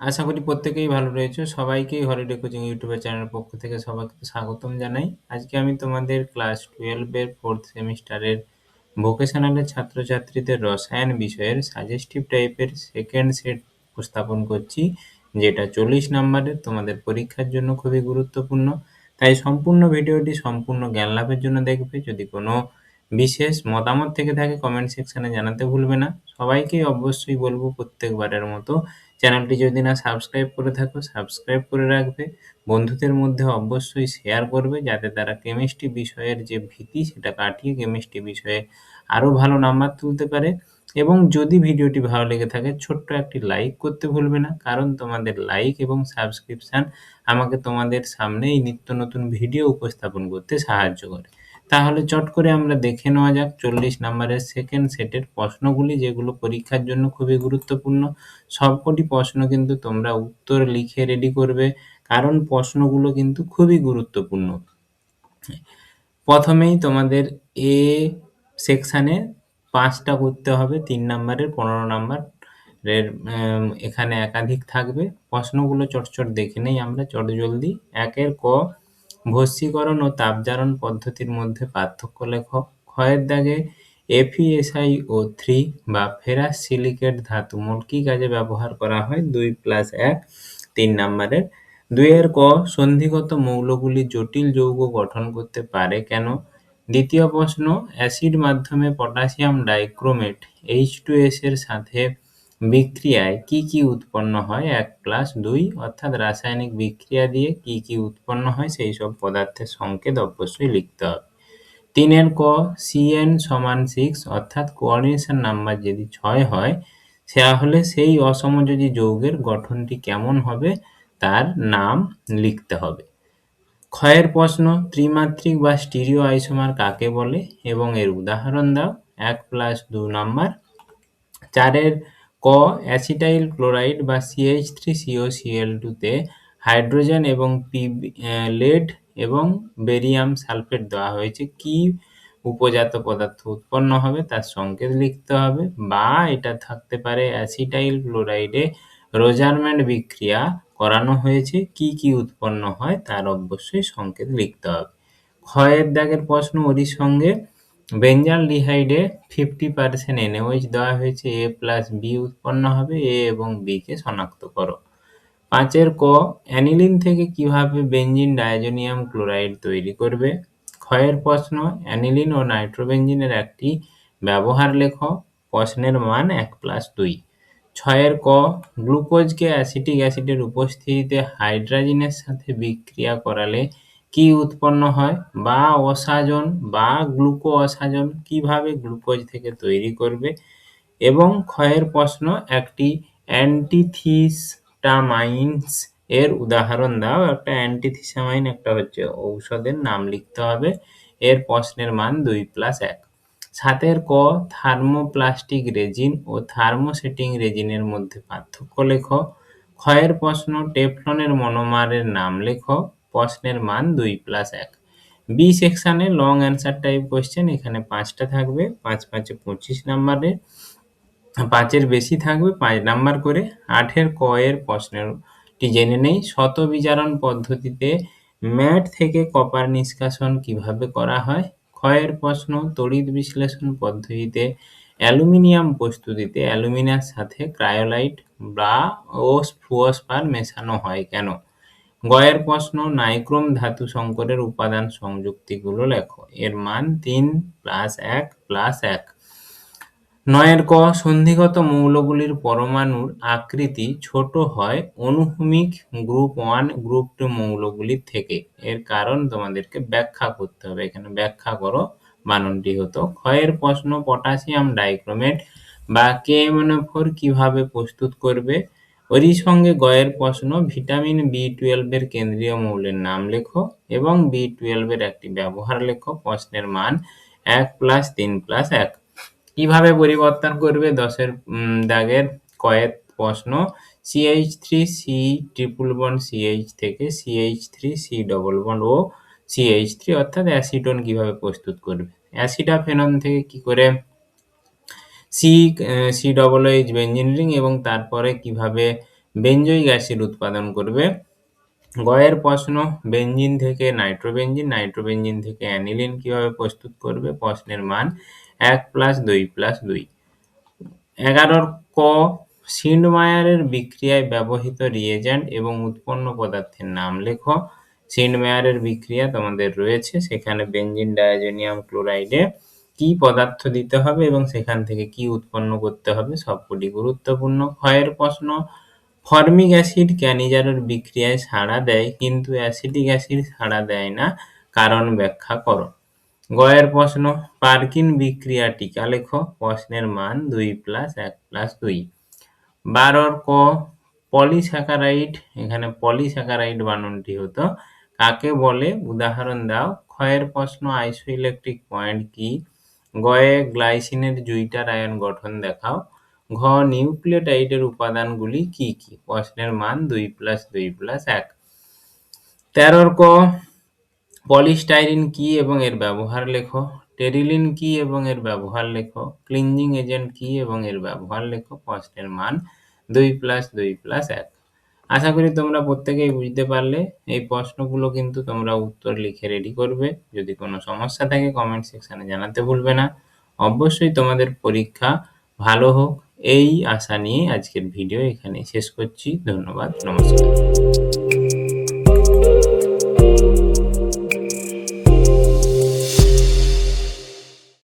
আশা করি প্রত্যেকেই ভালো রয়েছে। সবাইকেই হলিডে কোচিং ইউটিউবের চ্যানেলের পক্ষ থেকে সবাইকে স্বাগতম জানাই। আজকে আমি তোমাদের ক্লাস টুয়েলভের ফোর্থ সেমিস্টারের ভোকেশনালের ছাত্রছাত্রীদের রসায়ন বিষয়ের সাজেস্টিভ টাইপের সেকেন্ড সেট উপস্থাপন করছি। যেটা 40 নাম্বারের তোমাদের পরীক্ষার জন্য খুবই গুরুত্বপূর্ণ। তাই সম্পূর্ণ ভিডিওটি সম্পূর্ণ জ্ঞান লাভের জন্য দেখবে। যদি কোনো বিশেষ মতামত থেকে থাকে কমেন্ট সেকশানে জানাতে ভুলবে না। সবাইকেই অবশ্যই বলব প্রত্যেকবারের মতো চ্যানেলটি যদি না সাবস্ক্রাইব করে থাকো, সাবস্ক্রাইব করে রাখবে। বন্ধুদের মধ্যে অবশ্যই শেয়ার করবে, যাতে তারা কেমিস্ট্রি বিষয়ের যে ভীতি, সেটা কাটিয়ে কেমিস্ট্রি বিষয়ে আরও ভালো নাম্বার তুলতে পারে। এবং যদি ভিডিওটি ভালো লেগে থাকে, ছোট্ট একটি লাইক করতে ভুলবে না, কারণ তোমাদের লাইক এবং সাবস্ক্রিপশান আমাকে তোমাদের সামনে এই নিত্য নতুন ভিডিও উপস্থাপন করতে সাহায্য করে। তাহলে চট করে আমরা দেখে নেওয়া যাক চল্লিশ নাম্বারের সেকেন্ড সেটের প্রশ্নগুলি, যেগুলো পরীক্ষার জন্য খুবই গুরুত্বপূর্ণ। সবকটি প্রশ্ন কিন্তু তোমরা উত্তর লিখে রেডি করবে, কারণ প্রশ্নগুলো কিন্তু খুবই গুরুত্বপূর্ণ। প্রথমেই তোমাদের এ সেকশানে পাঁচটা করতে হবে, তিন নাম্বারের, পনেরো নাম্বার এর এখানে একাধিক থাকবে। প্রশ্নগুলো চটচট দেখে নেই আমরা, চট জলদি। একের ক ভস্মীকরণ ও তাপজারণ পদ্ধতির মধ্যে পার্থক্য লেখ। ক্ষয়ের দাগে এফিএসআই ও থ্রি বা ফেরাস সিলিকেট ধাতু মোট কী কাজে ব্যবহার করা হয় দুই প্লাস এক তিন নাম্বারের। দুইয়ের ক, সন্ধিগত মৌলগুলি জটিল যৌগ গঠন করতে পারে কেন? দ্বিতীয় প্রশ্ন, অ্যাসিড মাধ্যমে potassium dichromate H two S এর সাথে বিক্রিয়ায় কি কি উৎপন্ন হয়? এক প্লাস দুই, অর্থাৎ রাসায়নিক বিক্রিয়া দিয়ে কি কি উৎপন্ন হয় সেই সব পদার্থের সংকেত অবশ্যই লিখতে হবে। তিনের ক সিএন সমান সিক্স অর্থাৎ কোঅর্ডিনেশন নাম্বার যদি ছয় হয়, তাহলে সেই অসমযোজী যৌগের গঠনটি কেমন হবে? তার নাম লিখতে হবে। ক্ষয়ের প্রশ্ন, ত্রিমাত্রিক বা স্টিরিও আইসোমার কাকে বলে? এবং এর উদাহরণ দাও। এক প্লাস দু নাম্বার। চারের ক অ্যাসিটাইল ক্লোরাইড বা সিএইচ থ্রি সিও সিএল টুতে হাইড্রোজেন এবং পি লেড এবং বেরিয়াম সালফেট দেওয়া হয়েছে। কি উপজাত পদার্থ উৎপন্ন হবে তার সংকেত লিখতে হবে। বা, এটা থাকতে পারে অ্যাসিটাইল ক্লোরাইডে রোজারম্যান্ড বিক্রিয়া করানো হয়েছে। কি কি উৎপন্ন হয় তার অবশ্যই সংকেত লিখতে হবে। ক্ষয়ের দাগের প্রশ্ন ওরই সঙ্গে। বেঞ্জাল ডিহাইডে ফিফটি পার্সেন্ট এনএওএইচ দেওয়া হয়েছে, এ প্লাস বি উৎপন্ন হবে, এ এবং বিকে শনাক্ত করো। পাঁচের ক, অ্যানিলিন থেকে কীভাবে বেঞ্জিন ডায়াজোনিয়াম ক্লোরাইড তৈরি করবে? ক্ষয়ের প্রশ্ন, অ্যানিলিন ও নাইট্রোবেঞ্জিনের একটি ব্যবহার লেখ, প্রশ্নের মান এক প্লাস দুই। ছয়ের ক, গ্লুকোজকে অ্যাসিটিক অ্যাসিডের উপস্থিতিতে হাইড্রাজিনের সাথে বিক্রিয়া করালে কি উৎপন্ন হয়? বা অসাজন বা গ্লুকো অসাজন কীভাবে গ্লুকোজ থেকে তৈরি করবে? এবং ক্ষয়ের প্রশ্ন, একটি অ্যান্টিথিস্টামাইন্স এর উদাহরণ দাও। একটা অ্যান্টিথিসামাইন একটা হচ্ছে ঔষধের নাম লিখতে হবে। এর প্রশ্নের মান দুই প্লাস এক। সাতের ক, থার্মোপ্লাস্টিক রেজিন ও থার্মোসেটিং রেজিনের মধ্যে পার্থক্য লেখ। ক্ষয়ের প্রশ্ন, টেফলনের মনোমারের নাম লেখ। প্রশ্নের মান দুই প্লাস এক। বি সেকশানে লং অ্যান্সার টাইপ কোয়েশ্চেন এখানে পাঁচটা থাকবে। পাঁচ পাঁচে পঁচিশ নাম্বারে, পাঁচের বেশি থাকবে পাঁচ নাম্বার করে। আঠের কয়ের প্রশ্নটি জেনে নেই। শত বিচারণ পদ্ধতিতে ম্যাট থেকে কপার নিষ্কাশন কীভাবে করা হয়? ক্ষয়ের প্রশ্ন, তড়িৎ বিশ্লেষণ পদ্ধতিতে অ্যালুমিনিয়াম প্রস্তুতিতে অ্যালুমিনিয়ার সাথে ক্রায়োলাইট বা ও ফ্লুওস্পার মেশানো হয় কেন? গয়ের প্রশ্ন, নাইক্রোম ধাতু সংকরের উপাদান সংযুক্তিগুলো লেখো। এর মান তিন প্লাস এক প্লাস এক। নয়ের ক, সন্ধিগত মৌলগুলির পরমাণুর আকৃতি ছোট হয় অনুভূমিক গ্রুপ ওয়ান, গ্রুপ টু মৌলগুলির থেকে। এর কারণ তোমাদেরকে ব্যাখ্যা করতে হবে। এখানে ব্যাখ্যা করো, বাননটি হতো। ক্ষয়ের প্রশ্ন, পটাশিয়াম ডাইক্রোমেট বা কেএমএনএফোর কীভাবে প্রস্তুত করবে? ওরই সঙ্গে গয়ের প্রশ্ন, ভিটামিন বি টুয়েলভের কেন্দ্রীয় মৌলের নাম লেখো এবং বি টুয়েলভের একটি ব্যবহার লেখো, প্রশ্নের মান এক প্লাস তিন প্লাস এক। কীভাবে পরিবর্তন করবে দশের দাগের কয়েক প্রশ্ন? CH three C triple bond CH থেকে CH three C double bond ও সিএইচ থ্রি অর্থাৎ অ্যাসিডন কীভাবে প্রস্তুত করবে? অ্যাসিডাফেনন থেকে কি করে C C double H benzene এবং তারপরে কীভাবে বেঞ্জয়িক অ্যাসিড উৎপাদন করবে? গয়ের প্রশ্ন, বেঞ্জিন থেকে নাইট্রোবেঞ্জিন নাইট্রোবেঞ্জিন থেকে অ্যানিলিন কীভাবে প্রস্তুত করবে? প্রশ্নের মান এক প্লাস দুই প্লাস দুই। এগারোর ক, সিন্ডমায়ারের বিক্রিয়ায় ব্যবহৃত রিয়েজেন্ট এবং উৎপন্ন পদার্থের নাম লেখো। সিন্ডমায়ারের বিক্রিয়া তোমাদের রয়েছে, সেখানে বেঞ্জিন, ডায়াজোনিয়াম, ক্লোরাইডে কি পদার্থ দিতে হবে এবং সেখান থেকে কি উৎপন্ন করতে হবে সবকটি গুরুত্বপূর্ণ। ক্ষয়ের প্রশ্ন, ফর্মিক অ্যাসিড ক্যানিজারের বিক্রিয়ায় সাড়া দেয়, কিন্তু অ্যাসিডিক অ্যাসিড সাড়া দেয় না, কারণ ব্যাখ্যা করো। গয়ের প্রশ্ন, পার্কিন বিক্রিয়া টিকা লেখো, প্রশ্নের মান দুই প্লাস এক প্লাস দুই। বারোর ক পলিস্যাকারাইড এখানে পলিস্যাকারাইড বানানটি হতো, কাকে বলে? উদাহরণ দাও, ক্ষয়ের প্রশ্ন, আইসোইলেকট্রিক পয়েন্ট কি? গয়ে গ্লাইসিনের জুইটার আয়ন গঠন দেখাও। ঘ, নিউক্লিওটাইডের উপাদানগুলি কি কি? প্রশ্নের মান দুই প্লাস দুই প্লাস এক। তেরোর ক, পলিস্টাইরিন কি এবং এর ব্যবহার লেখো। টেরিলিন কি এবং এর ব্যবহার লেখো। ক্লিনজিং এজেন্ট কি এবং এর ব্যবহার লেখো। প্রশ্নের মান দুই প্লাস দুই প্লাস এক। আশা করি তোমরা প্রত্যেকেই বুঝতে পারলে। এই প্রশ্নগুলো কিন্তু তোমরা উত্তর লিখে রেডি করবে। যদি কোনো সমস্যা থাকে কমেন্ট সেকশানে জানাতে ভুলবে না। অবশ্যই তোমাদের পরীক্ষা ভালো হোক। এই আশা নিয়ে আজকের ভিডিও এখানে শেষ করছি। ধন্যবাদ। নমস্কার।